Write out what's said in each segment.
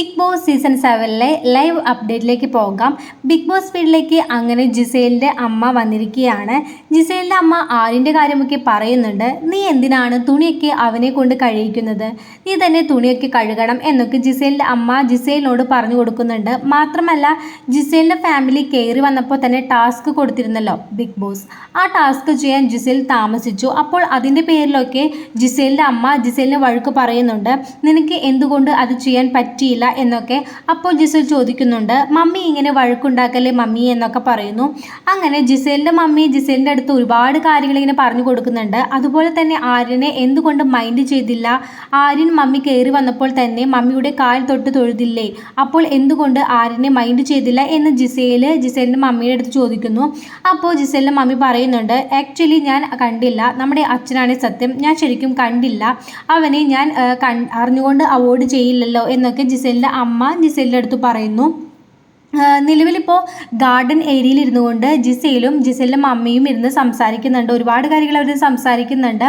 Big Boss season സെവനിലെ live അപ്ഡേറ്റിലേക്ക് പോകാം. ബിഗ് ബോസ് വീട്ടിലേക്ക് അങ്ങനെ ജിസേലിന്റെ അമ്മ വന്നിരിക്കുകയാണ്. ജിസേലിന്റെ അമ്മ ആരിന്റെ കാര്യമൊക്കെ പറയുന്നുണ്ട്. നീ എന്തിനാണ് തുണിയൊക്കെ അവനെ കൊണ്ട് കഴിയിക്കുന്നത് നീ തന്നെ തുണിയൊക്കെ കഴുകണം എന്നൊക്കെ ജിസേലിന്റെ അമ്മ ജിസേലിനോട് പറഞ്ഞു കൊടുക്കുന്നുണ്ട്. മാത്രമല്ല ജിസേലിന്റെ ഫാമിലി കയറി വന്നപ്പോൾ തന്നെ ടാസ്ക് കൊടുത്തിരുന്നല്ലോ ബിഗ് ബോസ്. ആ ടാസ്ക് ചെയ്യാൻ ജിസേൽ താമസിച്ചു. അപ്പോൾ അതിന്റെ പേരിലൊക്കെ ജിസേലിന്റെ അമ്മ ജിസേലിന് വഴുക്ക് പറയുന്നുണ്ട്. നിനക്ക് എന്തുകൊണ്ട് അത് ചെയ്യാൻ പറ്റിയില്ല? എന്നൊക്കെ അപ്പോൾ ജിസൽ ചോദിക്കുന്നുണ്ട് മമ്മി ഇങ്ങനെ വഴക്കുണ്ടാക്കല്ലേ മമ്മി? എന്നൊക്കെ പറയുന്നു. അങ്ങനെ ജിസേലിന്റെ മമ്മി ജിസേലിന്റെ അടുത്ത് ഒരുപാട് കാര്യങ്ങൾ ഇങ്ങനെ പറഞ്ഞു കൊടുക്കുന്നുണ്ട്. അതുപോലെ തന്നെ ആര്യനെ എന്തുകൊണ്ട് മൈൻഡ് ചെയ്തില്ല? ആര്യൻ മമ്മി കയറി വന്നപ്പോൾ തന്നെ മമ്മിയുടെ കാൽ തൊട്ട് തൊഴുതില്ലേ? അപ്പോൾ എന്തുകൊണ്ട് ആര്യനെ മൈൻഡ് ചെയ്തില്ല എന്ന് ജിസേൽ ജിസേലിന്റെ മമ്മിയുടെ അടുത്ത് ചോദിക്കുന്നു. അപ്പോൾ ജിസേലിന്റെ മമ്മി പറയുന്നുണ്ട് ആക്ച്വലി ഞാൻ കണ്ടില്ല. നമ്മുടെ അച്ഛനാണ് സത്യം. ഞാൻ ശരിക്കും കണ്ടില്ല. അവനെ ഞാൻ അറിഞ്ഞുകൊണ്ട് അവോയ്ഡ് ചെയ്യില്ലല്ലോ എന്നൊക്കെ ജിസേലിന്റെ അമ്മ നിസലിന്റെ അടുത്ത് പറയുന്നു നിലവിലിപ്പോൾ ഗാർഡൻ ഏരിയയിൽ ഇരുന്നു കൊണ്ട് ജിസയിലും ജിസയിലെ മമ്മിയും ഇരുന്ന് സംസാരിക്കുന്നുണ്ട്. ഒരുപാട് കാര്യങ്ങൾ അവർ സംസാരിക്കുന്നുണ്ട്.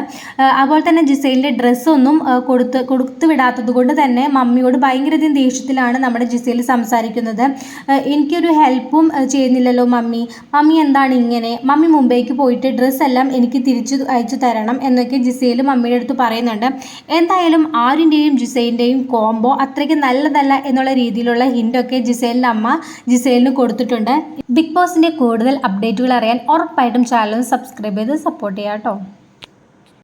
അതുപോലെ തന്നെ ജിസയിലിന്റെ ഡ്രസ്സൊന്നും കൊടുത്ത് കൊടുത്തു വിടാത്തത് കൊണ്ട് തന്നെ മമ്മിയോട് ഭയങ്കരധികം ദേഷ്യത്തിലാണ് നമ്മുടെ ജിസയിൽ സംസാരിക്കുന്നത്. എനിക്കൊരു ഹെൽപ്പും ചെയ്യുന്നില്ലല്ലോ മമ്മി. മമ്മി എന്താണ് ഇങ്ങനെ? മമ്മി മുംബൈക്ക് പോയിട്ട് ഡ്രസ്സെല്ലാം എനിക്ക് തിരിച്ചു അയച്ചു തരണം എന്നൊക്കെ ജിസയിൽ മമ്മിയുടെ അടുത്ത് പറയുന്നുണ്ട്. എന്തായാലും ആരിന്റെയും ജിസൈന്റെയും കോംബോ അത്രയ്ക്ക് നല്ലതല്ല എന്നുള്ള രീതിയിലുള്ള ഹിന്റൊക്കെ ജിസയിലിന്റെ അമ്മ ജിസേലിന് കൊടുത്തിട്ടുണ്ട്. ബിഗ് ബോസിന്റെ കൂടുതൽ അപ്ഡേറ്റുകൾ അറിയാൻ ഉറപ്പായിട്ടും ചാനൽ സബ്സ്ക്രൈബ് ചെയ്ത് സപ്പോർട്ട് ചെയ്യാം കേട്ടോ